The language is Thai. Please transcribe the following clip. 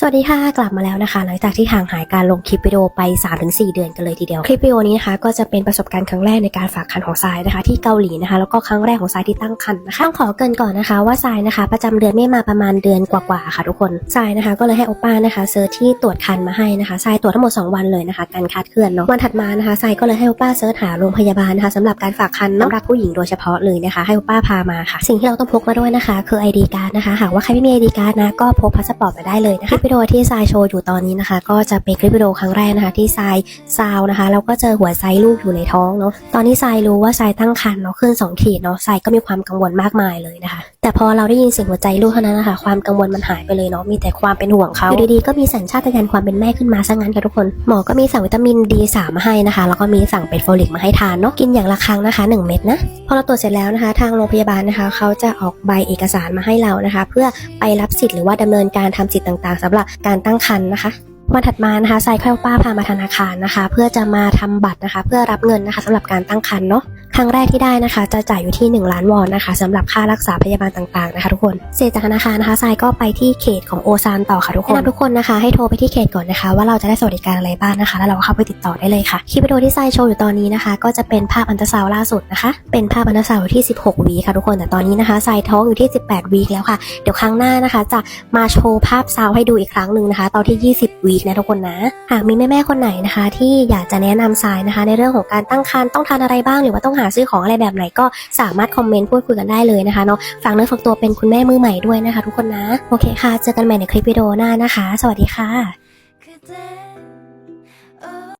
สวัสดีค่ะ กลับมาแล้วนะคะ หลังจากที่ห่างหายการลงคลิปวิดีโอไป 3-4 เดือนกันเลยทีเดียว คลิปวิดีโอนี้นะคะ ก็จะเป็นประสบการณ์ครั้งแรกในการฝากคันของทรายนะคะ ที่เกาหลีนะคะ แล้วก็ครั้งแรกของทรายที่ตั้งคันนะคะต้องขอเกินก่อนนะคะว่าทรายนะคะ ประจำเดือนไม่มาประมาณเดือนกว่าๆค่ะทุกคนทรายนะคะ ก็เลยให้โอป้านะคะเซิร์ชที่ตรวจคันมาให้นะคะทรายตรวจทั้งหมด 2 วันเลยนะคะการคาดเคลื่อนเนาะวันถัดมานะคะทรายก็เลยให้โอป้าเซิร์ชหาโรงพยาบาลนะคะสำหรับการฝากคันสำหรับผู้หญิงโดยเฉพาะเลยนะคะ ให้โอป้าพามาค่ะ สิ่งที่เราต้องพกมาด้วยนะคะ คือ ID card นะคะหากว่าใครไม่มี ID card นะก็พกพาสปอร์ตมาได้เลยนะคะวิดีโอที่ทรายโชว์อยู่ตอนนี้นะคะ ก็จะเป็นคลิปวิดีโอครั้งแรกนะคะ ที่ทรายซาวนะคะแล้วก็เจอหัวไซลูกอยู่ในท้องเนาะตอนที่ทรายรู้ว่าทรายตั้งครรภ์เนาะขึ้น2ขีดเนาะทรายก็มีความกังวลมากมายเลยนะคะ แต่พอเราได้ยินเสียงหัวใจลูกเท่านั้นนะคะความกังวลมันหายไปเลยเนาะมีแต่ความเป็นห่วงเขาอยู่ดีๆก็มีสัญชาตญาณความเป็นแม่ขึ้นมาซะงั้นค่ะทุกคนหมอก็มีสั่งวิตามิน D3 มาให้นะคะ แล้วก็มีสั่งเป็นโฟลิกมาให้ทานเนาะกินอย่างละครั้งนะคะ 1 เม็ดนะพอเราตรวจเสร็จแล้วนะคะ ทางโรงพยาบาลนะคะ เขาจะออกใบเอกสารมาให้เรานะคะ เพื่อไปรับสิทธิ์หรือว่าดำเนินการทำสิทธิ์ต่างๆสำหรับการตั้งครรภ์นะคะวันถัดมานะคะไซค่อยป้าพามาธนาคารนะคะ เพื่อจะมาทำบัตรนะคะ เพื่อรับเงินนะคะสำหรับการตั้งครรภ์เนาะ ครั้งแรกที่ได้นะคะ จะจ่ายอยู่ที่ 1 ล้านวอนนะคะสำหรับค่ารักษาพยาบาลต่างๆนะคะทุกคน เสร็จจากธนาคารนะคะไซก็ไปที่เขตของโอซานต่อค่ะทุกคนแนะนำทุกคนนะคะให้โทรไปที่เขตก่อนนะคะ ว่าเราจะได้สวัสดิการอะไรบ้างนะคะ แล้วเราก็เข้าไปติดต่อได้เลยค่ะคลิปวิดีโอที่ไซโชว์อยู่ตอนนี้นะคะ ก็จะเป็นภาพอันตราซาวด์ล่าสุดนะคะ เป็นภาพอันตราซาวด์อยู่ที่ 16 วีคค่ะทุกคนแต่ตอนนี้นะคะไซท้องอยู่ที่ 18 วีคแล้วค่ะเดี๋ยวครั้งหน้านะคะ จะมาโชว์ภาพซาวให้ดูอีกครั้งหนึ่งนะคะ ตอนที่ 20 วีคนะทุกคนนะหากมีแม่ๆคนไหนนะคะ ที่อยากจะแนะนำทรายนะคะ ในเรื่องของการตั้งครรภ์ต้องทานอะไรบ้างหรือว่าต้องหาาซื้อของอะไรแบบไหนก็สามารถคอมเมนต์พูดคุยกันได้เลยนะคะเนาะฝากเนื้อฝากตัวเป็นคุณแม่มือใหม่ด้วยนะคะ ทุกคนนะ โอเคค่ะ เจอกันใหม่ในคลิปวิดีโอหน้านะคะ สวัสดีค่ะ